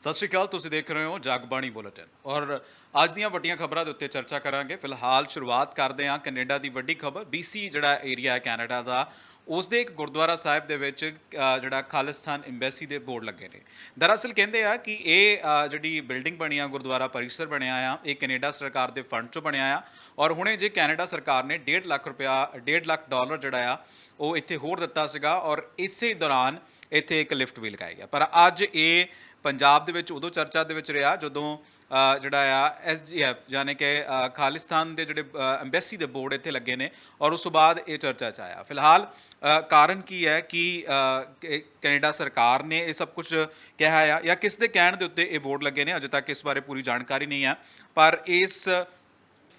ਸਤਿ ਸ਼੍ਰੀ ਅਕਾਲ, ਤੁਸੀਂ ਦੇਖ ਰਹੇ ਹੋ ਜਗਬਾਣੀ ਬੁਲੇਟਿਨ। ਔਰ ਅੱਜ ਦੀਆਂ ਵੱਡੀਆਂ ਖਬਰਾਂ ਦੇ ਉੱਤੇ ਚਰਚਾ ਕਰਾਂਗੇ। ਫਿਲਹਾਲ ਸ਼ੁਰੂਆਤ ਕਰਦੇ ਹਾਂ ਕੈਨੇਡਾ ਦੀ ਵੱਡੀ ਖਬਰ। BC ਜਿਹੜਾ ਏਰੀਆ ਹੈ ਕੈਨੇਡਾ ਦਾ, ਉਸ ਦੇ ਇੱਕ ਗੁਰਦੁਆਰਾ ਸਾਹਿਬ ਦੇ ਵਿੱਚ ਜਿਹੜਾ ਖਾਲਿਸਤਾਨ ਐਮਬੈਸੀ ਦੇ ਬੋਰਡ ਲੱਗੇ ਨੇ। ਦਰਅਸਲ ਕਹਿੰਦੇ ਆ ਕਿ ਇਹ ਜਿਹੜੀ ਬਿਲਡਿੰਗ ਬਣੀ ਆ, ਗੁਰਦੁਆਰਾ ਪਰਿਸਰ ਬਣਿਆ ਆ, ਇਹ ਕੈਨੇਡਾ ਸਰਕਾਰ ਦੇ ਫੰਡ ਚੋਂ ਬਣਿਆ ਆ। ਔਰ ਹੁਣੇ ਜੇ ਕੈਨੇਡਾ ਸਰਕਾਰ ਨੇ 1.5 ਲੱਖ ਰੁਪਇਆ 1.5 ਲੱਖ ਡਾਲਰ ਜਿਹੜਾ ਆ, ਉਹ ਇੱਥੇ ਹੋਰ ਦਿੱਤਾ ਸੀਗਾ। ਔਰ ਇਸੇ ਦੌਰਾਨ ਇੱਥੇ ਇੱਕ ਲਿਫਟ ਵੀ ਲਗਾਇਆ ਗਿਆ ਪਰ ਅੱਜ ਇਹ ਪੰਜਾਬ ਦੇ ਵਿੱਚ ਉਦੋਂ ਚਰਚਾ ਦੇ ਵਿੱਚ ਰਿਹਾ ਜਦੋਂ ਜਿਹੜਾ ਆ ਐਸਜੀਐਫ ਯਾਨੀ ਕਿ ਖਾਲਿਸਤਾਨ ਦੇ ਜਿਹੜੇ ਐਮਬੈਸੀ ਦੇ ਬੋਰਡ ਇੱਥੇ ਲੱਗੇ ਨੇ ਔਰ ਉਸ ਤੋਂ ਬਾਅਦ ਇਹ ਚਰਚਾ ਚ ਆਇਆ। ਫਿਲਹਾਲ ਕਾਰਨ ਕੀ ਹੈ ਕਿ ਕੈਨੇਡਾ ਸਰਕਾਰ ਨੇ ਇਹ ਸਭ ਕੁਝ ਕਿਹਾ ਆ ਜਾਂ ਕਿਸ ਦੇ ਕਹਿਣ ਦੇ ਉੱਤੇ ਇਹ ਬੋਰਡ ਲੱਗੇ ਨੇ, ਅਜੇ ਤੱਕ ਇਸ ਬਾਰੇ ਪੂਰੀ ਜਾਣਕਾਰੀ ਨਹੀਂ ਹੈ ਪਰ ਇਸ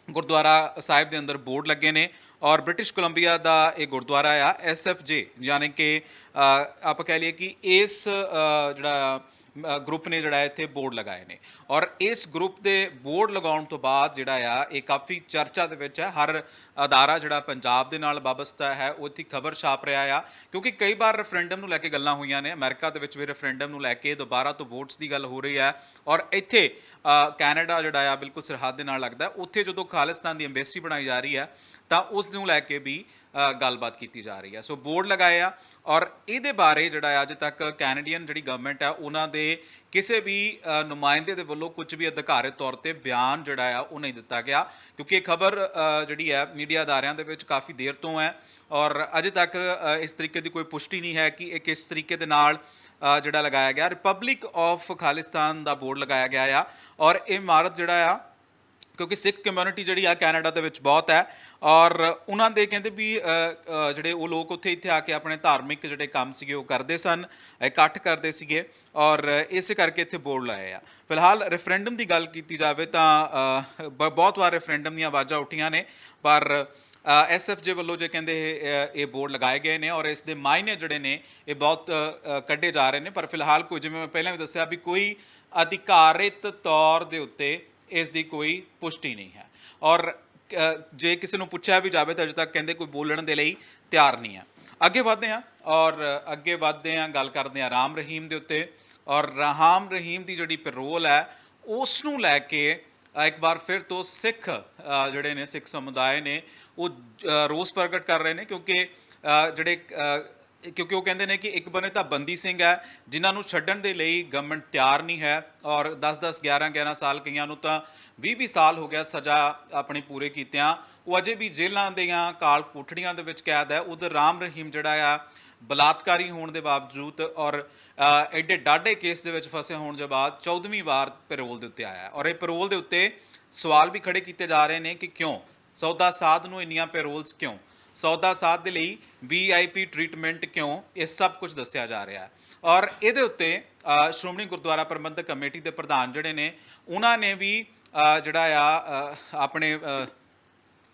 ਗੁਰਦੁਆਰਾ ਸਾਹਿਬ ਦੇ ਅੰਦਰ ਬੋਰਡ ਲੱਗੇ ਨੇ ਔਰ ਬ੍ਰਿਟਿਸ਼ ਕੋਲੰਬੀਆ ਦਾ ਇਹ ਗੁਰਦੁਆਰਾ ਆ ਐਸਐਫਜੇ ਯਾਨੀ ਕਿ ਆਪਾਂ ਕਹਿ ਲਈਏ ਕਿ ਇਸ ਜਿਹੜਾ ਗਰੁੱਪ ਨੇ ਜਿਹੜਾ ਇੱਥੇ ਬੋਰਡ ਲਗਾਏ ਨੇ। ਔਰ ਇਸ ਗਰੁੱਪ ਦੇ ਬੋਰਡ ਲਗਾਉਣ ਤੋਂ ਬਾਅਦ ਜਿਹੜਾ ਆ, ਇਹ ਕਾਫੀ ਚਰਚਾ ਦੇ ਵਿੱਚ ਹੈ। ਹਰ ਅਦਾਰਾ ਜਿਹੜਾ ਪੰਜਾਬ ਦੇ ਨਾਲ ਵਾਬਸਤਾ ਹੈ, ਉਹ ਇੱਥੇ ਖਬਰ ਛਾਪ ਰਿਹਾ ਆ। ਕਿਉਂਕਿ ਕਈ ਵਾਰ ਰੈਫਰੈਂਡਮ ਨੂੰ ਲੈ ਕੇ ਗੱਲਾਂ ਹੋਈਆਂ ਨੇ। ਅਮਰੀਕਾ ਦੇ ਵਿੱਚ ਵੀ ਰੈਫਰੈਂਡਮ ਨੂੰ ਲੈ ਕੇ ਦੁਬਾਰਾ ਤੋਂ ਵੋਟਸ ਦੀ ਗੱਲ ਹੋ ਰਹੀ ਹੈ। ਔਰ ਇੱਥੇ ਕੈਨੇਡਾ ਜਿਹੜਾ ਆ, ਬਿਲਕੁਲ ਸਰਹੱਦ ਦੇ ਨਾਲ ਲੱਗਦਾ। ਉੱਥੇ ਜਦੋਂ ਖਾਲਿਸਤਾਨ ਦੀ ਐਮਬੈਸੀ ਬਣਾਈ ਜਾ ਰਹੀ ਹੈ, ਤਾਂ ਉਸ ਨੂੰ ਲੈ ਕੇ ਵੀ ਗੱਲਬਾਤ ਕੀਤੀ ਜਾ ਰਹੀ ਹੈ ਸੋ ਬੋਰਡ ਲਗਾਏ ਆ ਔਰ ਇਹਦੇ ਬਾਰੇ ਜਿਹੜਾ ਅੱਜ ਤੱਕ ਕੈਨੇਡੀਅਨ ਜਿਹੜੀ ਗਵਰਨਮੈਂਟ ਆ, ਉਹਨਾਂ ਦੇ ਕਿਸੇ ਵੀ ਨੁਮਾਇੰਦੇ ਦੇ ਵੱਲੋਂ ਕੁਝ ਵੀ ਅਧਿਕਾਰਤ ਤੌਰ ਤੇ ਬਿਆਨ ਜਿਹੜਾ ਆ, ਉਹ ਨਹੀਂ ਦਿੱਤਾ ਗਿਆ। ਕਿਉਂਕਿ ਇਹ ਖਬਰ ਜਿਹੜੀ ਹੈ ਮੀਡੀਆ ਅਦਾਰਿਆਂ ਦੇ ਵਿੱਚ ਕਾਫੀ ਦੇਰ ਤੋਂ ਹੈ ਔਰ ਅਜੇ ਤੱਕ ਇਸ ਤਰੀਕੇ ਦੀ ਕੋਈ ਪੁਸ਼ਟੀ ਨਹੀਂ ਹੈ ਕਿ ਇਹ ਕਿਸ ਤਰੀਕੇ ਦੇ ਨਾਲ ਜਿਹੜਾ ਲਗਾਇਆ ਗਿਆ। ਰਿਪਬਲਿਕ ਆਫ ਖਾਲਿਸਤਾਨ ਦਾ ਬੋਰਡ ਲਗਾਇਆ ਗਿਆ ਆ ਔਰ ਇਹ ਇਮਾਰਤ ਜਿਹੜਾ ਆ ਕਿਉਂਕਿ ਸਿੱਖ ਕਮਿਊਨਿਟੀ ਜਿਹੜੀ ਆ ਕੈਨੇਡਾ ਦੇ ਵਿੱਚ ਬਹੁਤ ਹੈ ਔਰ ਉਹਨਾਂ ਦੇ ਕਹਿੰਦੇ ਵੀ ਜਿਹੜੇ ਉਹ ਲੋਕ ਉੱਥੇ ਇੱਥੇ ਆ ਕੇ ਆਪਣੇ ਧਾਰਮਿਕ ਜਿਹੜੇ ਕੰਮ ਸੀਗੇ ਉਹ ਕਰਦੇ ਸਨ, ਇਕੱਠ ਕਰਦੇ ਸੀਗੇ ਔਰ ਇਸੇ ਕਰਕੇ ਇੱਥੇ ਬੋਰਡ ਲਾਏ ਆ। ਫਿਲਹਾਲ ਰੈਫਰੈਂਡਮ ਦੀ ਗੱਲ ਕੀਤੀ ਜਾਵੇ ਤਾਂ ਬ- ਬਹੁਤ ਵਾਰ ਰੈਫਰੈਂਡਮ ਦੀਆਂ ਆਵਾਜ਼ਾਂ ਉੱਠੀਆਂ ਨੇ, ਪਰ ਐਸਐਫਜੇ ਵੱਲੋਂ ਜੇ ਕਹਿੰਦੇ ਇਹ ਇਹ ਬੋਰਡ ਲਗਾਏ ਗਏ ਨੇ ਔਰ ਇਸ ਦੇ ਮਾਇਨੇ ਜਿਹੜੇ ਨੇ ਇਹ ਬਹੁਤ ਕੱਢੇ ਜਾ ਰਹੇ ਨੇ, ਪਰ ਫਿਲਹਾਲ ਕੋਈ, ਜਿਵੇਂ ਮੈਂ ਪਹਿਲਾਂ ਵੀ ਦੱਸਿਆ ਵੀ ਕੋਈ ਅਧਿਕਾਰਿਤ ਤੌਰ ਦੇ ਉੱਤੇ ਇਸ ਦੀ ਕੋਈ ਪੁਸ਼ਟੀ ਨਹੀਂ ਹੈ। ਔਰ ਜੇ ਕਿਸੇ ਨੂੰ ਪੁੱਛਿਆ ਵੀ ਜਾਵੇ ਤਾਂ ਅਜੇ ਤੱਕ ਕਹਿੰਦੇ ਕੋਈ ਬੋਲਣ ਦੇ ਲਈ ਤਿਆਰ ਨਹੀਂ ਹੈ। ਅੱਗੇ ਵਧਦੇ ਹਾਂ ਔਰ ਅੱਗੇ ਵਧਦੇ ਹਾਂ, ਗੱਲ ਕਰਦੇ ਹਾਂ ਰਾਮ ਰਹੀਮ ਦੇ ਉੱਤੇ। ਔਰ ਰਾਮ ਰਹੀਮ ਦੀ ਜਿਹੜੀ ਪੈਰੋਲ ਹੈ ਉਸ ਨੂੰ ਲੈ ਕੇ ਇੱਕ ਵਾਰ ਫਿਰ ਤੋਂ ਸਿੱਖ ਜਿਹੜੇ ਨੇ ਸਿੱਖ ਸਮੁਦਾਇ ਨੇ, ਉਹ ਰੋਸ ਪ੍ਰਗਟ ਕਰ ਰਹੇ ਨੇ ਕਿਉਂਕਿ ਜਿਹੜੇ ਕਿਉਂਕਿ ਉਹ ਕਹਿੰਦੇ ਨੇ ਕਿ ਇੱਕ ਬੰਨੇ ਤਾਂ ਬੰਦੀ ਸਿੰਘ ਹੈ ਜਿਨ੍ਹਾਂ ਨੂੰ ਛੱਡਣ ਦੇ ਲਈ ਗਵਰਨਮੈਂਟ ਤਿਆਰ ਨਹੀਂ ਹੈ ਔਰ 10-10 11-11 ਸਾਲ ਕਈਆਂ ਨੂੰ ਤਾਂ 20-20 ਸਾਲ ਹੋ ਗਿਆ ਸਜ਼ਾ ਆਪਣੀ ਪੂਰੇ ਕੀਤਿਆਂ। ਉਹ ਅਜੇ ਵੀ ਜੇਲ੍ਹਾਂ ਦੀਆਂ ਕਾਲ ਕੋਠੜੀਆਂ ਦੇ ਵਿੱਚ ਕੈਦ ਹੈ। ਉਧਰ ਰਾਮ ਰਹੀਮ ਜਿਹੜਾ ਆ ਬਲਾਤਕਾਰੀ ਹੋਣ ਦੇ ਬਾਵਜੂਦ ਔਰ ਅ, ਐਡੇ ਡਾਢੇ ਕੇਸ ਦੇ ਵਿੱਚ ਫਸੇ ਹੋਣ ਦੇ ਬਾਅਦ 14ਵੀਂ ਵਾਰ ਪੈਰੋਲ ਦੇ ਉੱਤੇ ਆਇਆ। ਔਰ ਇਹ ਪੈਰੋਲ ਦੇ ਉੱਤੇ ਸਵਾਲ ਵੀ ਖੜੇ ਕੀਤੇ ਜਾ ਰਹੇ ਨੇ ਕਿ ਕਿਉਂ? ਸੌਦਾ ਸਾਧ ਨੂੰ ਇੰਨੀਆਂ ਪੈਰੋਲਸ ਕਿਉਂ? ਸੌਦਾ ਸਾਧ ਦੇ ਲਈ ਵੀਆਈਪੀ ਟ੍ਰੀਟਮੈਂਟ ਕਿਉਂ? ਇਹ ਸਭ ਕੁਝ ਦੱਸਿਆ ਜਾ ਰਿਹਾ ਹੈ। ਔਰ ਇਹਦੇ ਉੱਤੇ ਸ਼੍ਰੋਮਣੀ ਗੁਰਦੁਆਰਾ ਪ੍ਰਬੰਧਕ ਕਮੇਟੀ ਦੇ ਪ੍ਰਧਾਨ ਜਿਹੜੇ ਨੇ, ਉਹਨਾਂ ਨੇ ਵੀ ਜਿਹੜਾ ਆ ਆਪਣੇ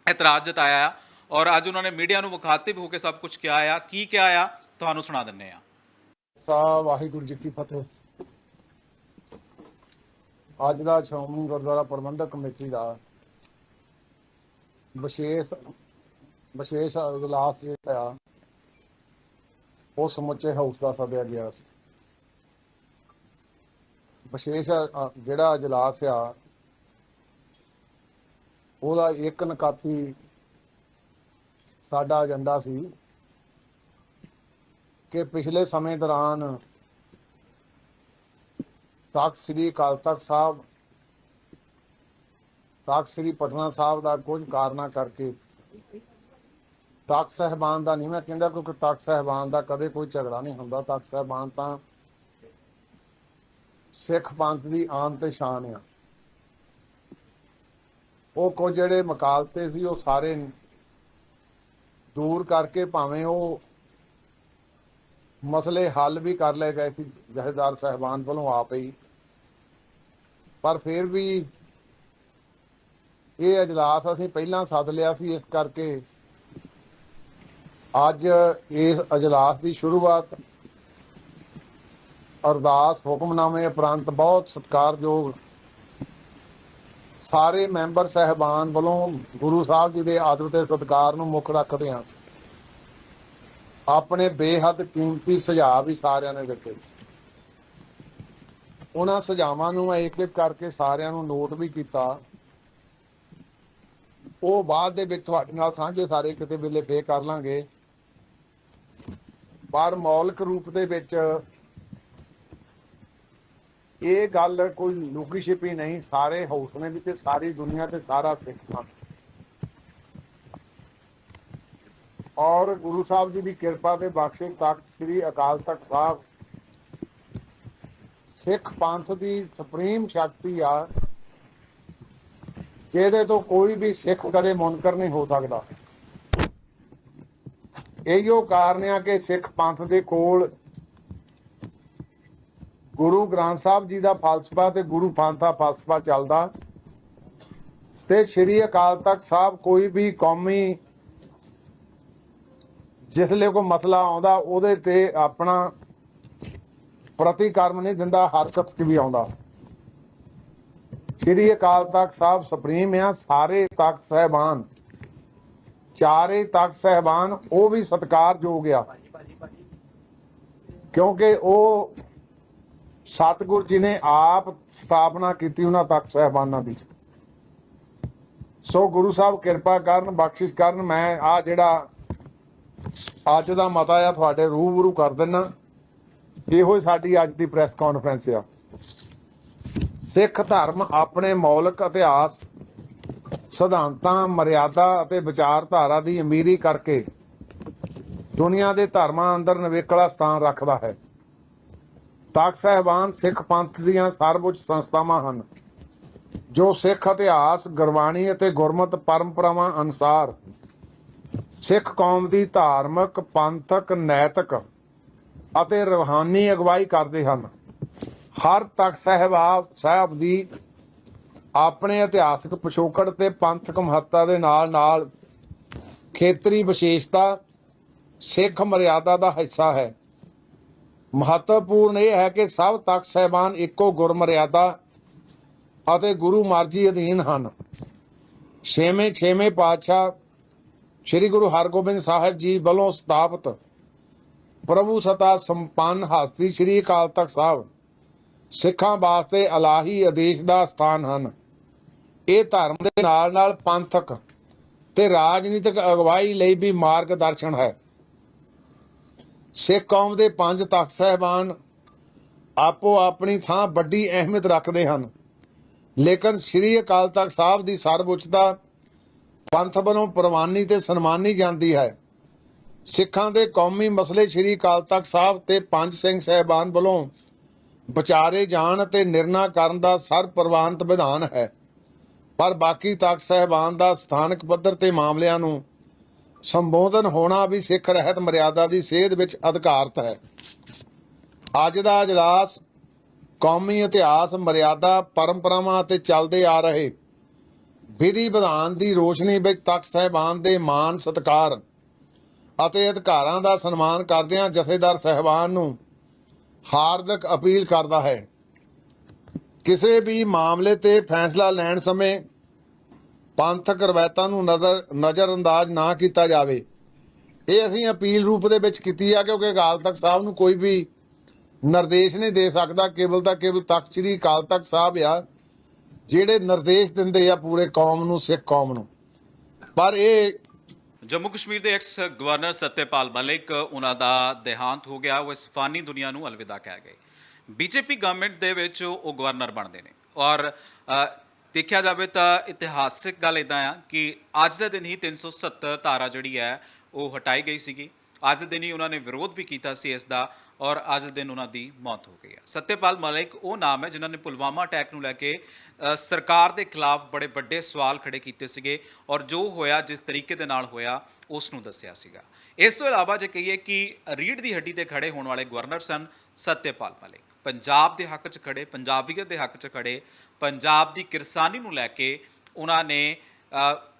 ਇਤਰਾਜ਼ ਜਤਾਇਆ ਆ। ਔਰ ਅੱਜ ਉਹਨਾਂ ਨੇ ਮੀਡੀਆ ਨੂੰ ਮੁਖਾਤਿਬ ਹੋ ਕੇ ਸਭ ਕੁਝ ਕਿਹਾ ਆ। ਕੀ ਕਿਹਾ ਆ? ਤੁਹਾਨੂੰ ਸੁਣਾ ਦਿੰਨੇ ਆ। ਸਾ ਵਾਹਿਗੁਰੂ ਜੀ ਕੀ ਫਤਿਹ। ਅੱਜ ਦਾ ਸ਼੍ਰੋਮਣੀ ਗੁਰਦੁਆਰਾ ਪ੍ਰਬੰਧਕ ਕਮੇਟੀ ਦਾ ਵਿਸ਼ੇਸ਼ ਵਿਸ਼ੇਸ਼ ਇਜਲਾਸ ਜਿਹੜਾ ਆ, ਉਹ ਸਮੁੱਚੇ ਹਾਊਸ ਦਾ ਸੱਦਿਆ ਗਿਆ ਸੀ। ਵਿਸ਼ੇਸ਼ ਜਿਹੜਾ ਅਜਲਾਸ ਆ, ਉਹਦਾ ਇੱਕ ਨਕਾਤੀ ਸਾਡਾ ਏਜੰਡਾ ਸੀ ਕਿ ਪਿਛਲੇ ਸਮੇਂ ਦੌਰਾਨ ਤਖਤ ਸ੍ਰੀ ਅਕਾਲ ਤਖਤ ਸਾਹਿਬ, ਤਖਤ ਸ੍ਰੀ ਪਟਨਾ ਸਾਹਿਬ ਦਾ ਕੁਝ ਕਾਰਨਾਂ ਕਰਕੇ ਤਖਤ ਸਹਿਬਾਨ ਦਾ ਨਹੀਂ, ਮੈਂ ਕਹਿੰਦਾ ਕਿਉਂਕਿ ਤਖਤ ਸਹਿਬਾਨ ਦਾ ਕਦੇ ਕੋਈ ਝਗੜਾ ਨਹੀਂ ਹੁੰਦਾ। ਤਖਤ ਸਹਿਬਾਨ ਤਾਂ ਸਿੱਖ ਪੰਥ ਦੀ ਆਨ ਤੇ ਸ਼ਾਨ ਆ। ਉਹ ਕੁਝ ਜਿਹੜੇ ਮਕਾਲਤੇ ਸੀ, ਉਹ ਸਾਰੇ ਦੂਰ ਕਰਕੇ ਭਾਵੇਂ ਉਹ ਮਸਲੇ ਹੱਲ ਵੀ ਕਰ ਲਏ ਗਏ ਸੀ ਜਹੇਦਾਰ ਸਹਿਬਾਨ ਵੱਲੋਂ ਆਪ ਹੀ। ਪਰ ਫਿਰ ਵੀ ਇਹ ਅਜਲਾਸ ਅਸੀਂ ਪਹਿਲਾਂ ਸੱਦ ਲਿਆ ਸੀ, ਇਸ ਕਰਕੇ ਅੱਜ ਇਸ ਅਜਲਾਸ ਦੀ ਸ਼ੁਰੂਆਤ ਅਰਦਾਸ, ਹੁਕਮਨਾਮੇ ਉਪਰੰਤ ਬਹੁਤ ਸਤਿਕਾਰਯੋਗ ਸਾਰੇ ਮੈਂਬਰ ਸਹਿਬਾਨ ਵੱਲੋਂ ਗੁਰੂ ਸਾਹਿਬ ਜੀ ਦੇ ਆਦਰ ਤੇ ਸਤਿਕਾਰ ਨੂੰ ਮੁੱਖ ਰੱਖਦੇ ਹਾਂ। ਆਪਣੇ ਬੇਹੱਦ ਕੀਮਤੀ ਸੁਝਾਅ ਵੀ ਸਾਰਿਆਂ ਨੇ ਦਿੱਤੇ। ਉਹਨਾਂ ਸੁਝਾਵਾਂ ਨੂੰ ਮੈਂ ਇੱਕ ਇੱਕ ਕਰਕੇ ਸਾਰਿਆਂ ਨੂੰ ਨੋਟ ਵੀ ਕੀਤਾ। ਉਹ ਬਾਅਦ ਦੇ ਵਿੱਚ ਤੁਹਾਡੇ ਨਾਲ ਸਾਂਝੇ ਸਾਰੇ ਕਿਤੇ ਵੇਲੇ ਫੇਰ ਕਰ ਲਾਂਗੇ। ਪਰ ਮੌਲਿਕ ਰੂਪ ਦੇ ਵਿੱਚ ਇਹ ਗੱਲ ਕੋਈ ਲੁਕੀ ਛਿਪੀ ਨਹੀਂ, ਸਾਰੇ ਹੌਸਲੇ ਵਿੱਚ ਤੇ ਸਾਰੀ ਦੁਨੀਆ ਤੇ ਸਾਰਾ ਸਿੱਖ ਪੰਥ ਔਰ ਗੁਰੂ ਸਾਹਿਬ ਜੀ ਦੀ ਕਿਰਪਾ ਤੇ ਬਖਸ਼ਿਸ਼ ਤਖਤ ਸ੍ਰੀ ਅਕਾਲ ਤਖਤ ਸਾਹਿਬ ਸਿੱਖ ਪੰਥ ਦੀ ਸੁਪਰੀਮ ਸ਼ਕਤੀ ਆ, ਜਿਹਦੇ ਤੋਂ ਕੋਈ ਵੀ ਸਿੱਖ ਕਦੇ ਮੁਨਕਰ ਨਹੀਂ ਹੋ ਸਕਦਾ। ਇਹੀਓ ਕਾਰਨ ਆ ਕਿ ਸਿੱਖ ਪੰਥ ਦੇ ਕੋਲ ਗੁਰੂ ਗ੍ਰੰਥ ਸਾਹਿਬ ਜੀ ਦਾ ਫਲਸਫਾ ਤੇ ਗੁਰੂ ਪੰਥ ਦਾ ਫਲਸਫਾ ਚੱਲਦਾ। ਤੇ ਸ੍ਰੀ ਅਕਾਲ ਤਖਤ ਸਾਹਿਬ ਕੋਈ ਵੀ ਕੌਮੀ ਜਿਸਲੇ ਕੋਈ ਮਸਲਾ ਆਉਂਦਾ, ਉਹਦੇ ਤੇ ਆਪਣਾ ਪ੍ਰਤੀਕਰਮ ਨਹੀਂ ਦਿੰਦਾ, ਹਰਕਤ 'ਚ ਵੀ ਆਉਂਦਾ। ਸ੍ਰੀ ਅਕਾਲ ਤਖਤ ਸਾਹਿਬ ਸੁਪਰੀਮ ਆ, ਸਾਰੇ ਤਖਤ ਸਹਿਬਾਨ। ਚਾਰੇ ਤਖਤ ਸਹਿਬਾਨ, ਉਹ ਵੀ ਸਤਿਕਾਰਯੋਗ ਆ। ਕਿਉਂਕਿ ਉਹ ਸਤਿਗੁਰ ਜੀ ਨੇ ਆਪ ਸਥਾਪਨਾ ਕੀਤੀ ਉਹਨਾਂ ਤਖਤ ਸਹਿਬਾਨਾਂ ਦੀ। ਸੋ ਗੁਰੂ ਸਾਹਿਬ ਕਿਰਪਾ ਕਰਨ, ਬਖਸ਼ਿਸ਼ ਕਰਨ, ਮੈਂ ਆ ਜਿਹੜਾ ਅੱਜ ਦਾ ਮਤਾ ਆ, ਤੁਹਾਡੇ ਰੂਬਰੂ ਕਰ ਦਿੰਨਾ। ਇਹੋ ਹੀ ਸਾਡੀ ਅੱਜ ਦੀ ਪ੍ਰੈਸ ਕਾਨਫਰੰਸ ਆ। ਸਿੱਖ ਧਰਮ ਆਪਣੇ ਮੌਲਿਕ ਇਤਿਹਾਸ ਸਿਧਾਂਤਾਂ, ਮਰਿਆਦਾ ਅਤੇ ਵਿਚਾਰਧਾਰਾ ਦੀ ਅਮੀਰੀ ਕਰਕੇ ਦੁਨੀਆ ਦੇ ਧਰਮਾਂ ਅੰਦਰ ਨਿਵੇਕਲਾ ਸਥਾਨ ਰੱਖਦਾ ਹੈ। ਤਖਤ ਸਾਹਿਬਾਨ ਸਿੱਖ ਪੰਥ ਦੀਆਂ ਸਰਵਉੱਚ ਸੰਸਥਾਵਾਂ ਹਨ, ਜੋ ਸਿੱਖ ਇਤਿਹਾਸ, ਗੁਰਬਾਣੀ ਅਤੇ ਗੁਰਮਤ ਪਰੰਪਰਾਵਾਂ ਅਨੁਸਾਰ ਸਿੱਖ ਕੌਮ ਦੀ ਧਾਰਮਿਕ, ਪੰਥਕ, ਨੈਤਿਕ ਅਤੇ ਰੂਹਾਨੀ ਅਗਵਾਈ ਕਰਦੇ ਹਨ। ਹਰ ਤਖਤ ਸਾਹਿਬਾ ਸਾਹਿਬ ਦੀ ਆਪਣੇ ਇਤਿਹਾਸਕ ਪਿਛੋਕੜ ਤੇ ਪੰਥਕ ਮਹੱਤਤਾ ਦੇ ਨਾਲ ਨਾਲ ਖੇਤਰੀ ਵਿਸ਼ੇਸ਼ਤਾ, ਸਿੱਖ ਮਰਿਆਦਾ ਦਾ ਹਿੱਸਾ ਹੈ। ਮਹੱਤਵਪੂਰਨ ਇਹ ਹੈ ਕਿ ਸਭ ਤਖਤ ਸਾਹਿਬਾਨ ਇੱਕੋ ਗੁਰਮਰਿਆਦਾ ਅਤੇ ਗੁਰੂ ਮਰਜ਼ੀ ਅਧੀਨ ਹਨ। ਛੇਵੇਂ ਛੇਵੇਂ ਪਾਤਸ਼ਾਹ ਸ੍ਰੀ ਗੁਰੂ ਹਰਗੋਬਿੰਦ ਸਾਹਿਬ ਜੀ ਵੱਲੋਂ ਸਥਾਪਿਤ ਪ੍ਰਭੂ ਸਤਾ ਸੰਪੰਨ ਹਸਤੀ ਸ੍ਰੀ ਅਕਾਲ ਤਖਤ ਸਾਹਿਬ ਸਿੱਖਾਂ ਵਾਸਤੇ ਅਲਾਹੀ ਆਦੇਸ਼ ਦਾ ਸਥਾਨ ਹਨ। ਇਹ ਧਰਮ ਦੇ ਨਾਲ ਨਾਲ ਪੰਥਕ ਤੇ ਰਾਜਨੀਤਿਕ ਅਗਵਾਈ ਲਈ ਵੀ ਮਾਰਗਦਰਸ਼ਨ ਹੈ। ਸਿੱਖ ਕੌਮ ਦੇ ਪੰਜ ਤਖਤ ਸਹਿਬਾਨ ਆਪੋ ਆਪਣੀ ਥਾਂ ਵੱਡੀ ਅਹਿਮੀਅਤ ਰੱਖਦੇ ਹਨ। ਲੇਕਿਨ ਸ੍ਰੀ ਅਕਾਲ ਤਖਤ ਸਾਹਿਬ ਦੀ ਸਰਵਉੱਚਤਾ ਪੰਥ ਵੱਲੋਂ ਪ੍ਰਵਾਨੀ ਤੇ ਸਨਮਾਨੀ ਜਾਂਦੀ ਹੈ। ਸਿੱਖਾਂ ਦੇ ਕੌਮੀ ਮਸਲੇ ਸ੍ਰੀ ਅਕਾਲ ਤਖਤ ਸਾਹਿਬ ਤੇ ਪੰਜ ਸਿੰਘ ਸਹਿਬਾਨ ਵੱਲੋਂ ਵਿਚਾਰੇ ਜਾਣ ਅਤੇ ਨਿਰਣਾ ਕਰਨ ਦਾ ਸਰਪ੍ਰਵਾਨਿਤ ਵਿਧਾਨ ਹੈ। ਪਰ ਬਾਕੀ ਤਖਤ ਸਹਿਬਾਨ ਦਾ ਸਥਾਨਕ ਪੱਧਰ ਤੇ ਮਾਮਲਿਆਂ ਨੂੰ ਸੰਬੋਧਨ ਹੋਣਾ ਵੀ ਸਿੱਖ ਰਹਿਤ ਮਰਿਆਦਾ ਦੀ ਸੇਧ ਵਿੱਚ ਅਧਿਕਾਰਤ ਹੈ। ਅੱਜ ਦਾ ਅਜਲਾਸ ਕੌਮੀ ਇਤਿਹਾਸ, ਮਰਿਆਦਾ, ਪਰੰਪਰਾਵਾਂ ਅਤੇ ਚੱਲਦੇ ਆ ਰਹੇ ਵਿਧੀ ਵਿਧਾਨ ਦੀ ਰੋਸ਼ਨੀ ਵਿੱਚ ਤਖਤ ਸਹਿਬਾਨ ਦੇ ਮਾਨ ਸਤਕਾਰ ਅਤੇ ਅਧਿਕਾਰਾਂ ਦਾ ਸਨਮਾਨ ਕਰਦਿਆਂ ਜਥੇਦਾਰ ਸਹਿਬਾਨ ਨੂੰ ਹਾਰਦਿਕ ਅਪੀਲ ਕਰਦਾ ਹੈ। ਕਿਸੇ ਵੀ ਮਾਮਲੇ ਤੇ ਫੈਸਲਾ ਲੈਣ ਸਮੇਂ ਪੰਥਕ ਰਵਾਇਤਾਂ ਨੂੰ ਨਜ਼ਰ, ਨਜ਼ਰਅੰਦਾਜ਼ ਨਾ ਕੀਤਾ ਜਾਵੇ। ਇਹ ਅਸੀਂ ਅਪੀਲ ਰੂਪ ਦੇ ਵਿੱਚ ਕੀਤੀ ਆ, ਕਿਉਂਕਿ ਅਕਾਲ ਤਖਤ ਸਾਹਿਬ ਨੂੰ ਕੋਈ ਵੀ ਨਿਰਦੇਸ਼ ਨਹੀਂ ਦੇ ਸਕਦਾ। ਕੇਵਲ ਤਾਂ ਕੇਵਲ ਤਖਤ ਸ੍ਰੀ ਅਕਾਲ ਤਖਤ ਸਾਹਿਬ ਆ, ਜਿਹੜੇ ਨਿਰਦੇਸ਼ ਦਿੰਦੇ ਆ ਪੂਰੇ ਕੌਮ ਨੂੰ, ਸਿੱਖ ਕੌਮ ਨੂੰ। ਪਰ ਇਹ ਜੰਮੂ ਕਸ਼ਮੀਰ ਦੇ ਐਕਸ ਗਵਰਨਰ ਸਤਿਆਪਾਲ ਮਲਿਕ ਉਹਨਾਂ ਦਾ ਦੇਹਾਂਤ ਹੋ ਗਿਆ। ਉਹ ਇਸ ਫਾਨੀ ਦੁਨੀਆ ਨੂੰ ਅਲਵਿਦਾ ਕਹਿ ਗਏ। ਬੀਜੇਪੀ ਗਵਰਨਮੈਂਟ ਦੇ ਵਿੱਚ ਉਹ ਗਵਰਨਰ ਬਣਦੇ ਨੇ। ਔਰ ਦੇਖਿਆ ਜਾਵੇ ਤਾਂ ਇਤਿਹਾਸਿਕ ਗੱਲ ਇਦਾਂ ਆ ਕਿ ਅੱਜ ਦੇ ਦਿਨ ਹੀ 370 ਧਾਰਾ ਜਿਹੜੀ ਹੈ, ਉਹ ਹਟਾਈ ਗਈ ਸੀਗੀ। ਅੱਜ ਦੇ ਦਿਨ ਹੀ ਉਹਨਾਂ ਨੇ ਵਿਰੋਧ ਵੀ ਕੀਤਾ ਸੀ ਇਸ ਦਾ ਔਰ ਅੱਜ ਦੇ ਦਿਨ ਉਹਨਾਂ ਦੀ ਮੌਤ ਹੋ ਗਈ ਹੈ ਸਤਿਆਪਾਲ ਮਲਿਕ, ਉਹ ਨਾਮ ਹੈ ਜਿਨ੍ਹਾਂ ਨੇ ਪੁਲਵਾਮਾ ਅਟੈਕ ਨੂੰ ਲੈ ਕੇ ਸਰਕਾਰ ਦੇ ਖਿਲਾਫ ਬੜੇ ਵੱਡੇ ਸਵਾਲ ਖੜੇ ਕੀਤੇ ਸੀਗੇ ਔਰ ਜੋ ਹੋਇਆ, ਜਿਸ ਤਰੀਕੇ ਦੇ ਨਾਲ ਹੋਇਆ, ਉਸ ਨੂੰ ਦੱਸਿਆ ਸੀਗਾ। ਇਸ ਤੋਂ ਇਲਾਵਾ ਜੇ ਕਹੀਏ ਕਿ ਰੀੜ ਦੀ ਹੱਡੀ ਤੇ ਖੜੇ ਹੋਣ ਵਾਲੇ ਗਵਰਨਰ ਸਨ ਸਤਿਆਪਾਲ ਮਲਿਕ। ਪੰਜਾਬ ਦੇ ਹੱਕ 'ਚ ਖੜੇ, ਪੰਜਾਬੀਅਤ ਦੇ ਹੱਕ 'ਚ ਖੜੇ, ਪੰਜਾਬ ਦੀ ਕਿਰਸਾਨੀ ਨੂੰ ਲੈ ਕੇ ਉਹਨਾਂ ਨੇ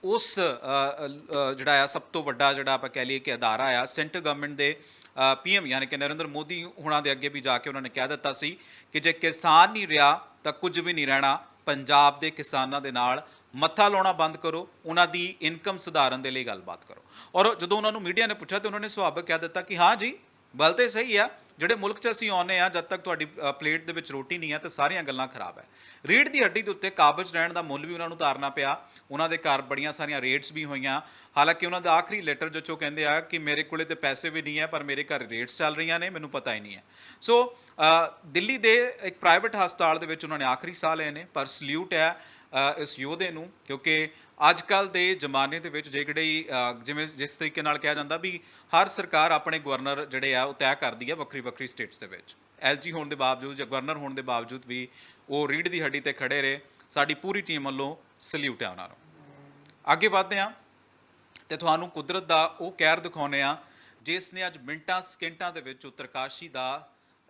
ਉਸ ਜਿਹੜਾ ਆ ਸਭ ਤੋਂ ਵੱਡਾ ਜਿਹੜਾ ਆਪਾਂ ਕਹਿ ਲਈਏ ਕਿ ਅਦਾਰਾ ਆ ਸੈਂਟਰ ਗਵਰਨਮੈਂਟ ਦੇ ਪੀਐਮ ਯਾਨੀ ਕਿ ਨਰਿੰਦਰ ਮੋਦੀ ਹੁਣਾਂ ਦੇ ਅੱਗੇ ਵੀ ਜਾ ਕੇ ਉਹਨਾਂ ਨੇ ਕਹਿ ਦਿੱਤਾ ਸੀ ਕਿ ਜੇ ਕਿਸਾਨ ਨਹੀਂ ਰਿਹਾ ਤਾਂ ਕੁਝ ਵੀ ਨਹੀਂ ਰਹਿਣਾ। ਪੰਜਾਬ ਦੇ ਕਿਸਾਨਾਂ ਦੇ ਨਾਲ ਮੱਥਾ ਲਾਉਣਾ ਬੰਦ ਕਰੋ, ਉਹਨਾਂ ਦੀ ਇਨਕਮ ਸੁਧਾਰਨ ਦੇ ਲਈ ਗੱਲਬਾਤ ਕਰੋ। ਔਰ ਜਦੋਂ ਉਹਨਾਂ ਨੂੰ ਮੀਡੀਆ ਨੇ ਪੁੱਛਿਆ ਤੇ ਉਹਨਾਂ ਨੇ ਸੁਭਾਵਿਕ ਕਹਿ ਦਿੱਤਾ ਕਿ ਹਾਂ ਜੀ ਗੱਲ ਤੇ ਸਹੀ ਆ ਜਿਹੜੇ ਮੁਲਕ 'ਚ ਅਸੀਂ ਆਉਂਦੇ ਆ ਜਦ ਤੱਕ ਤੁਹਾਡੀ ਪਲੇਟ ਦੇ ਵਿੱਚ ਰੋਟੀ ਨਹੀਂ ਹੈ, ਤੇ ਸਾਰੀਆਂ ਗੱਲਾਂ ਖਰਾਬ ਹੈ। ਰੀੜ ਦੀ ਹੱਡੀ ਦੇ ਉੱਤੇ ਕਾਬਜ ਰਹਿਣ ਦਾ ਮੁੱਲ ਵੀ ਉਹਨਾਂ ਨੂੰ ਉਤਾਰਨਾ ਪਿਆ। ਉਹਨਾਂ ਦੇ ਘਰ ਬੜੀਆਂ ਸਾਰੀਆਂ ਰੇਟਸ ਵੀ ਹੋਈਆਂ। ਹਾਲਾਂਕਿ ਉਹਨਾਂ ਦਾ ਆਖਰੀ ਲੈਟਰ ਜੋ ਚੋ ਕਹਿੰਦੇ ਆ ਕਿ ਮੇਰੇ ਕੋਲੇ ਤੇ ਪੈਸੇ ਵੀ ਨਹੀਂ ਹੈ, ਪਰ ਮੇਰੇ ਘਰ ਰੇਟਸ ਚੱਲ ਰਹੀਆਂ ਨੇ, ਮੈਨੂੰ ਪਤਾ ਹੀ ਨਹੀਂ ਹੈ। ਸੋ ਦਿੱਲੀ ਦੇ ਇੱਕ ਪ੍ਰਾਈਵੇਟ ਹਸਪਤਾਲ ਦੇ ਵਿੱਚ ਉਹਨਾਂ ਨੇ ਆਖਰੀ ਸਾਹ ਲਏ ਨੇ, ਪਰ ਸਲੂਟ ਹੈ। ਇਸ ਯੋਧੇ ਨੂੰ ਕਿਉਂਕਿ ਅੱਜ ਕੱਲ ਦੇ ਜ਼ਮਾਨੇ ਦੇ ਵਿੱਚ ਜਿਹੜੀ ਜਿਵੇਂ ਜਿਸ ਤਰੀਕੇ ਨਾਲ ਕਿਹਾ ਜਾਂਦਾ ਵੀ ਹਰ ਸਰਕਾਰ ਆਪਣੇ ਗਵਰਨਰ ਜਿਹੜੇ ਆ ਉਹ ਤੈਅ ਕਰਦੀ ਹੈ ਵੱਖਰੀ ਵੱਖਰੀ ਸਟੇਟਸ ਦੇ ਵਿੱਚ। ਐਲਜੀ ਹੋਣ ਦੇ ਬਾਵਜੂਦ ਜਾਂ ਗਵਰਨਰ ਹੋਣ ਦੇ ਬਾਵਜੂਦ ਵੀ ਉਹ ਰੀੜ ਦੀ ਹੱਡੀ ਤੇ ਖੜੇ ਰਹੇ ਸਾਡੀ ਪੂਰੀ ਟੀਮ ਵੱਲੋਂ ਸਲੂਟ ਹੈ ਉਹਨਾਂ ਨੂੰ। ਅੱਗੇ ਵਧਦੇ ਹਾਂ ਤੇ ਤੁਹਾਨੂੰ ਕੁਦਰਤ ਦਾ ਉਹ ਕਹਿਰ ਦਿਖਾਉਂਦੇ ਆ ਜਿਸ ਨੇ ਅੱਜ ਮਿੰਟਾਂ ਸਕਿੰਟਾਂ ਦੇ ਵਿੱਚ ਉੱਤਰਕਾਸ਼ੀ ਦਾ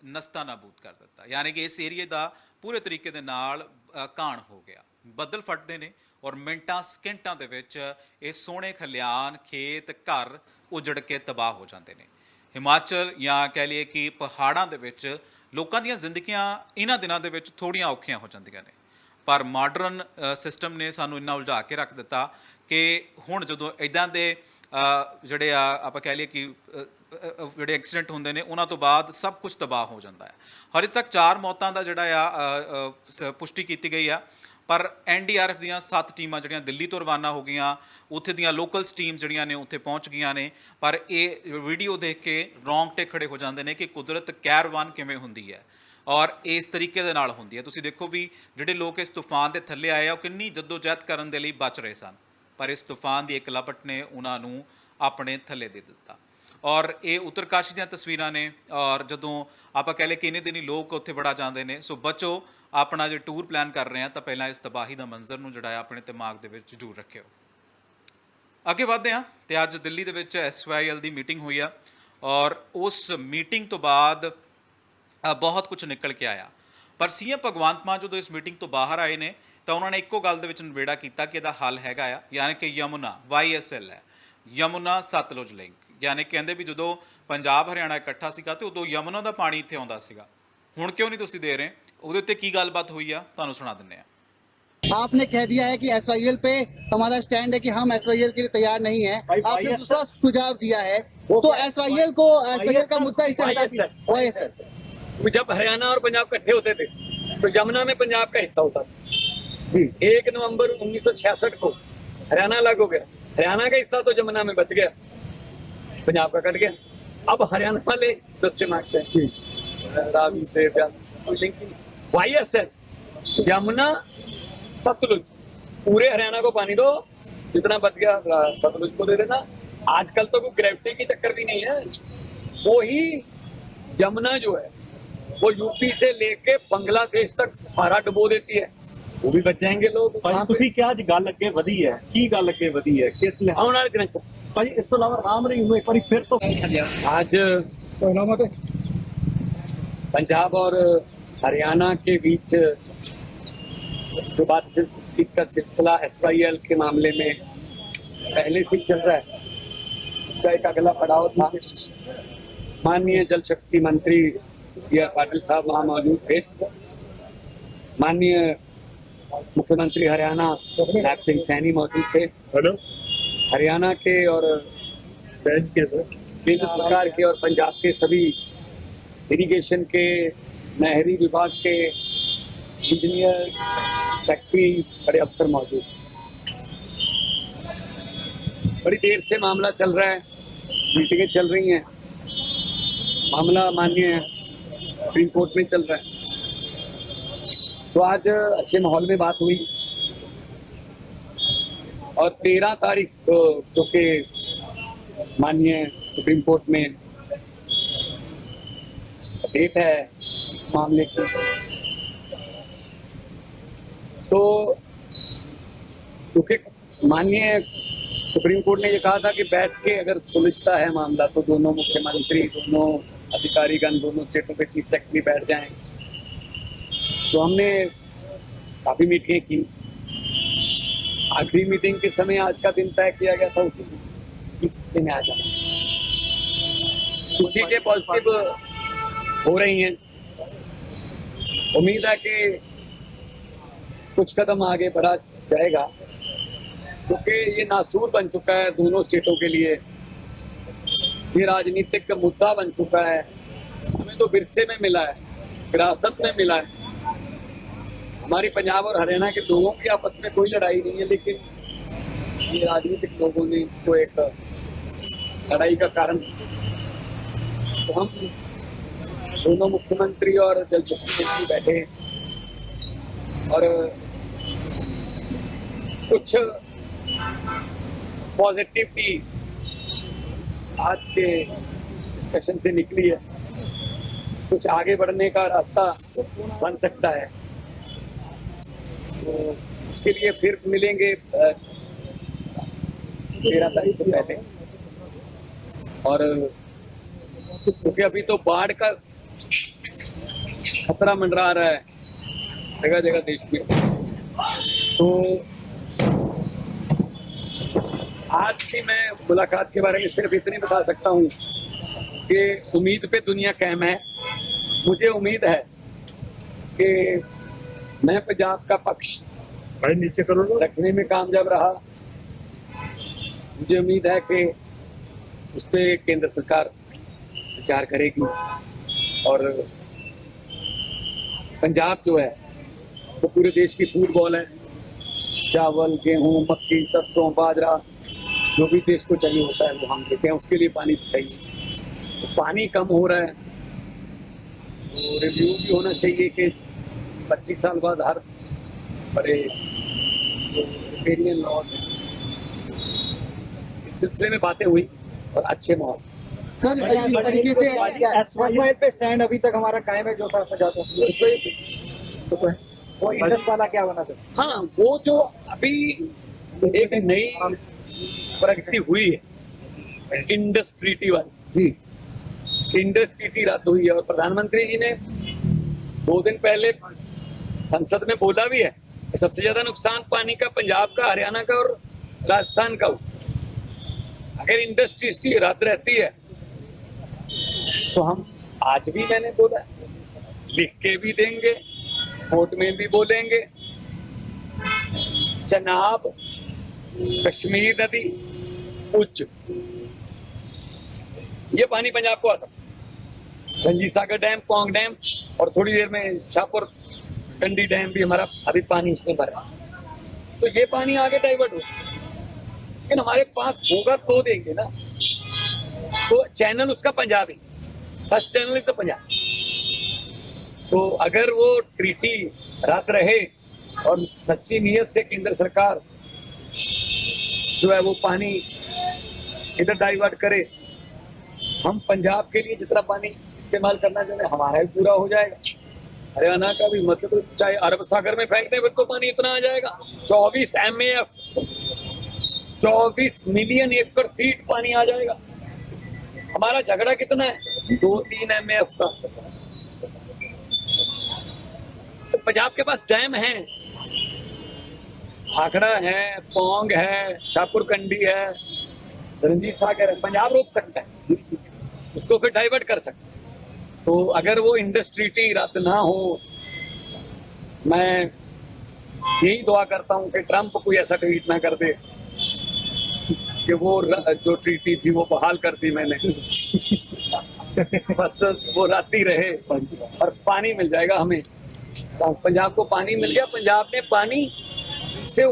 ਨਸਤਾ ਨਾਬੂਦ ਕਰ ਦਿੱਤਾ। ਯਾਨੀ ਕਿ ਇਸ ਏਰੀਏ ਦਾ ਪੂਰੇ ਤਰੀਕੇ ਦੇ ਨਾਲ ਅ, ਘਾਣ ਹੋ ਗਿਆ। ਬੱਦਲ ਫਟਦੇ ਨੇ ਔਰ ਮਿੰਟਾਂ, ਸਕਿੰਟਾਂ ਦੇ ਵਿੱਚ ਇਹ ਸੋਹਣੇ ਖਲਿਆਣ ਖੇਤ, ਘਰ ਉਜੜ ਕੇ ਤਬਾਹ ਹੋ ਜਾਂਦੇ ਨੇ। ਹਿਮਾਚਲ ਜਾਂ ਕਹਿ ਲਈਏ ਕਿ ਪਹਾੜਾਂ ਦੇ ਵਿੱਚ ਲੋਕਾਂ ਦੀਆਂ ਜ਼ਿੰਦਗੀਆਂ ਇਹਨਾਂ ਦਿਨਾਂ ਦੇ ਵਿੱਚ ਥੋੜੀਆਂ ਔਖੀਆਂ ਹੋ ਜਾਂਦੀਆਂ ਨੇ। ਪਰ ਮਾਡਰਨ ਸਿਸਟਮ ਨੇ ਸਾਨੂੰ ਇੰਨਾ ਉਲਝਾ ਕੇ ਰੱਖ ਦਿੱਤਾ ਕਿ ਹੁਣ ਜਦੋਂ ਇਦਾਂ ਦੇ ਜਿਹੜੇ ਆ, ਆਪਾਂ ਕਹਿ ਲਈਏ ਕਿ ਜਿਹੜੇ ਐਕਸੀਡੈਂਟ ਹੁੰਦੇ ਨੇ, ਉਹਨਾਂ ਤੋਂ ਬਾਅਦ ਸਭ ਕੁਝ ਤਬਾਹ ਹੋ ਜਾਂਦਾ ਹੈ। ਹਜੇ ਤੱਕ ਚਾਰ ਮੌਤਾਂ ਦਾ ਜਿਹੜਾ ਆ ਸ- ਪੁਸ਼ਟੀ ਕੀਤੀ ਗਈ ਆ। ਪਰ ਐਨਡੀਆਰਐਫ ਦੀਆਂ 7 ਟੀਮਾਂ ਜਿਹੜੀਆਂ ਦਿੱਲੀ ਤੋਂ ਰਵਾਨਾ ਹੋ ਗਈਆਂ, ਉੱਥੇ ਦੀਆਂ ਲੋਕਲਸ ਟੀਮ ਜਿਹੜੀਆਂ ਨੇ ਉੱਥੇ ਪਹੁੰਚ ਗਈਆਂ ਨੇ, ਪਰ ਇਹ ਵੀਡੀਓ ਦੇਖ ਕੇ ਰੌਂਗਟੇ ਖੜੇ ਹੋ ਜਾਂਦੇ ਨੇ ਕਿ ਕੁਦਰਤ ਕੈਰਵਾਨ ਕਿਵੇਂ ਹੁੰਦੀ ਹੈ ਔਰ ਇਸ ਤਰੀਕੇ ਦੇ ਨਾਲ ਹੁੰਦੀ ਹੈ। ਤੁਸੀਂ ਦੇਖੋ ਵੀ ਜਿਹੜੇ ਲੋਕ ਇਸ ਤੂਫਾਨ ਦੇ ਥੱਲੇ ਆਏ ਆ, ਉਹ ਕਿੰਨੀ ਜਦੋਜਹਿਦ ਕਰਨ ਦੇ ਲਈ ਬਚ ਰਹੇ ਸਨ, ਪਰ ਇਸ ਤੂਫਾਨ ਦੀ ਇੱਕ ਲਪਟ ਨੇ ਉਹਨਾਂ ਨੂੰ ਆਪਣੇ ਥੱਲੇ ਦੇ ਦਿੱਤਾ। ਔਰ ਇਹ ਉੱਤਰਕਾਸ਼ੀ ਦੀਆਂ ਤਸਵੀਰਾਂ ਨੇ, ਔਰ ਜਦੋਂ ਆਪਾਂ ਕਹਿ ਲਏ ਕਿ ਇਹਨੇ ਦਿਨੀ ਲੋਕ ਉੱਥੇ ਬੜਾ ਜਾਂਦੇ ਨੇ, ਸੋ ਬਚੋ, ਆਪਣਾ ਜੇ ਟੂਰ ਪਲਾਨ ਕਰ ਰਹੇ ਆ ਤਾਂ ਪਹਿਲਾਂ ਇਸ ਤਬਾਹੀ ਦਾ ਮੰਜ਼ਰ ਨੂੰ ਜਿਹੜਾ ਹੈ ਆਪਣੇ ਦਿਮਾਗ ਦੇ ਵਿੱਚ ਜ਼ਰੂਰ ਰੱਖਿਓ। ਅੱਗੇ ਵਧਦੇ ਹਾਂ, ਤੇ ਅੱਜ ਦਿੱਲੀ ਦੇ ਵਿੱਚ ਐਸਵਾਈਐਲ ਦੀ ਮੀਟਿੰਗ ਹੋਈ ਆ, ਔਰ ਉਸ ਮੀਟਿੰਗ ਤੋਂ ਬਾਅਦ ਬਹੁਤ ਕੁਝ ਨਿਕਲ ਕੇ ਆਇਆ। ਪਰ ਸੀਐਮ ਭਗਵੰਤ ਮਾਨ ਜਦੋਂ ਇਸ ਮੀਟਿੰਗ ਤੋਂ ਬਾਹਰ ਆਏ ਨੇ, ਤਾਂ ਉਹਨਾਂ ਨੇ ਇੱਕੋ ਗੱਲ ਦੇ ਵਿੱਚ ਨਿਬੇੜਾ ਕੀਤਾ ਕਿ ਇਹਦਾ ਹੱਲ ਹੈਗਾ ਆ, ਯਾਨੀ ਕਿ ਯਮੁਨਾ YSL ਹੈ। ਯਮੁਨਾ ਸਤਲੁਜ ਲਿੰਕ ਯਾਨੀ ਕਹਿੰਦੇ ਵੀ ਜਦੋਂ ਪੰਜਾਬ ਹਰਿਆਣਾ ਇਕੱਠਾ ਸੀਗਾ ਤੇ ਉਦੋਂ ਯਮੁਨਾ ਦਾ ਪਾਣੀ ਇੱਥੇ ਆਉਂਦਾ ਸੀਗਾ ਹੁਣ ਕਿਉਂ ਨਹੀਂ ਤੁਸੀਂ ਦੇ ਰਹੇ ਉਹਦੇ ਉੱਤੇ ਕੀ ਗੱਲਬਾਤ ਹੋਈ ਆ ਤੁਹਾਨੂੰ ਸੁਣਾ ਦਿੰਨੇ ਆ आपने कह दिया है कि एस पे हमारा स्टैंड है कि हम एस के लिए तैयार नहीं है भाई, आपने YSL दूसरा सुझाव दिया है वो तो क्या? एस को एस का मुद्दा इससे हटा YSL, दीजिए। YSL। वो जब हरियाणा और पंजाब इकट्ठे होते थे तो यमुना में पंजाब का हिस्सा होता था एक नवंबर 1966 को हरियाणा अलग हो गया हरियाणा का हिस्सा तो यमुना में बच गया पंजाब का कट गया। अब हरियाणा वाले दस से मांगते हैं रावी से Y S L Yamuna Satluj. पूरे हरियाणा को पानी दो। जितना बच गया सतलुज को दे देना। आजकल तो कोई ग्रेविटी की चक्कर भी नहीं है। वो ही यमुना जो है वो यूपी से लेके बांग्लादेश तक सारा डुबो देती है। वो भी बच जाएंगे लोग ਭਾਜੀ वहाँ पे। ਤੁਸੀਂ ਕਿਹਾ ਅੱਜ ਗੱਲ ਅੱਗੇ ਵਧੀ ਹੈ ਕੀ ਗੱਲ ਅੱਗੇ ਵਧੀ ਹੈ ਕਿਸ ਲਿਹਾਜ਼ आने वाले दिनों च बस। ਭਾਜੀ ਇਸ ਤੋਂ ਇਲਾਵਾ ਰਾਮ ਰਹੀਮ ਨੂੰ ਇੱਕ ਵਾਰੀ ਫਿਰ ਤੋਂ आज पंजाब और हरियाणा के बीच जो बातचीत का सिलसिला एस के मामले में पहले से ही चल रहा है उसका एक अगला पड़ाव था माननीय जल शक्ति मंत्री सी आर पाटिल साहब वहाँ मौजूद थे माननीय मुख्यमंत्री हरियाणा नायब सिंह सैनी मौजूद थे। हेलो। हरियाणा के और केंद्र सरकार के और पंजाब के सभी इरिगेशन के नहरी विभाग के इंजीनियर फैक्ट्री बड़े अफसर मौजूद। बड़ी देर से मामला चल रहा है। मीटिंगें चल रही हैं। मामला माननीय सुप्रीम कोर्ट में चल रहा है। तो आज अच्छे माहौल में बात हुई। और तेरह तारीख को क्योंकि माननीय सुप्रीम कोर्ट में डेट है इस मामले की। तो क्योंकि माननीय सुप्रीम कोर्ट ने ये कहा था कि बैठ के अगर सुलझता है मामला तो दोनों मुख्यमंत्री, दोनों अधिकारीगण, दोनों स्टेटों के चीफ सेक्रेटरी बैठ जाएँ। तो हमने काफ़ी मीटिंगें की। आखिरी मीटिंग के समय आज का दिन तय किया गया था, उसी चीज़ में आ जाना कुछ चीज़ें पॉजिटिव हो रही हैं। उम्मीद है कि कुछ कदम आगे बढ़ा जाएगा, क्योंकि ये नासूर बन चुका है दोनों स्टेटों के लिए। ये राजनीतिक मुद्दा बन चुका है। हमें तो विरसे में मिला है, विरासत में मिला है। हमारी पंजाब और हरियाणा के लोगों की आपस में कोई लड़ाई नहीं है, लेकिन ये राजनीतिक लोगों ने इसको एक लड़ाई का कारण तो हम दोनों मुख्यमंत्री और जल शक्ति मंत्री बैठे। और कुछ पॉजिटिविटी आज के डिस्कशन से निकली है कुछ आगे बढ़ने का रास्ता बन सकता है उसके लिए फिर मिलेंगे तेरह तारीख से पहले। और क्योंकि अभी तो बाढ़ का खतरा मंडरा रहा है, जगह जगह देश में। तो आज की मैं मुलाकात के बारे में सिर्फ़ इतनी बता सकता हूँ कि उम्मीद पे दुनिया कायम है। मुझे उम्मीद है कि मैं पंजाब का पक्ष भाई नीचे करो रखने में कामयाब रहा। मुझे उम्मीद है कि उस पर केंद्र सरकार विचार करेगी और पंजाब जो है वो पूरे देश की फ़ूड बॉल है। चावल गेहूँ मक्की सरसों बाजरा जो भी देश को चाहिए होता है वो हम देते हैं। उसके लिए पानी चाहिए। तो पानी कम हो रहा है। तो रिव्यू भी होना चाहिए कि 25 साल बाद हर बड़े रिपेरियन लॉज हैं इस सिलसिले में बातें हुई और अच्छे माहौल। सर जिस तरीके से एसवाई पे स्टैंड अभी तक हमारा कायम है जो था पे तो है। वो इंडस वाला क्या बना था? हाँ वो जो अभी एक नई प्रगति हुई है इंडस ट्रीटी वाली। इंडस ट्रीटी रद्द हुई है और प्रधानमंत्री जी ने दो दिन पहले संसद में बोला भी है सबसे ज़्यादा नुकसान पानी का, पंजाब का, हरियाणा का और राजस्थान का अगर इंडस्ट्री ट्रीटी रद्द रहती है तो हम आज भी मैंने बोला लिख के भी देंगे, कोर्ट में भी बोलेंगे। चनाब कश्मीर नदी, उच्च। ये पानी पंजाब को आता रंजीत सागर डैम पोंग डैम और थोड़ी देर में शाहपुर कंडी डैम भी हमारा अभी पानी इसमें भरा तो ये पानी आगे डाइवर्ट हो सकता लेकिन हमारे पास होगा तो देंगे ना। तो चैनल उसका Punjabi. First channel is the Punjab. तो अगर वो ट्रीटी रद्द रहे और सच्ची नीयत से केंद्र सरकार जो है वो पानी इधर डाइवर्ट करे, हम पंजाब के लिए जितना पानी इस्तेमाल करना चाहते हमारा भी पूरा हो जाएगा। हरियाणा का भी मतलब चाहे अरब सागर में फेंकने पर तो पानी इतना आ जाएगा। चौबीस एम चौबीस मिलियन एकड़ फीट पानी आ जाएगा। हमारा झगड़ा कितना है? दो तीन एम का। तो पंजाब के पास डैम है भाखड़ा है, पोंग है, शाहपुर कंडी है, रंजीत सागर है। पंजाब रोक सकता है, उसको फिर डाइवर्ट कर सकता है। तो अगर वो इंडस्ट्री इंडस्ट्रीटी रद्द ना हो, मैं यही दुआ करता हूँ कि ट्रंप कोई ऐसा ट्वीट ना कर दे कि वो जो ट्रीटी थी वो बहाल कर दी मैंने। बस वो ही रहे और पानी मिल जाएगा हमें। पंजाब को पानी मिल गया, पंजाब ने पानी से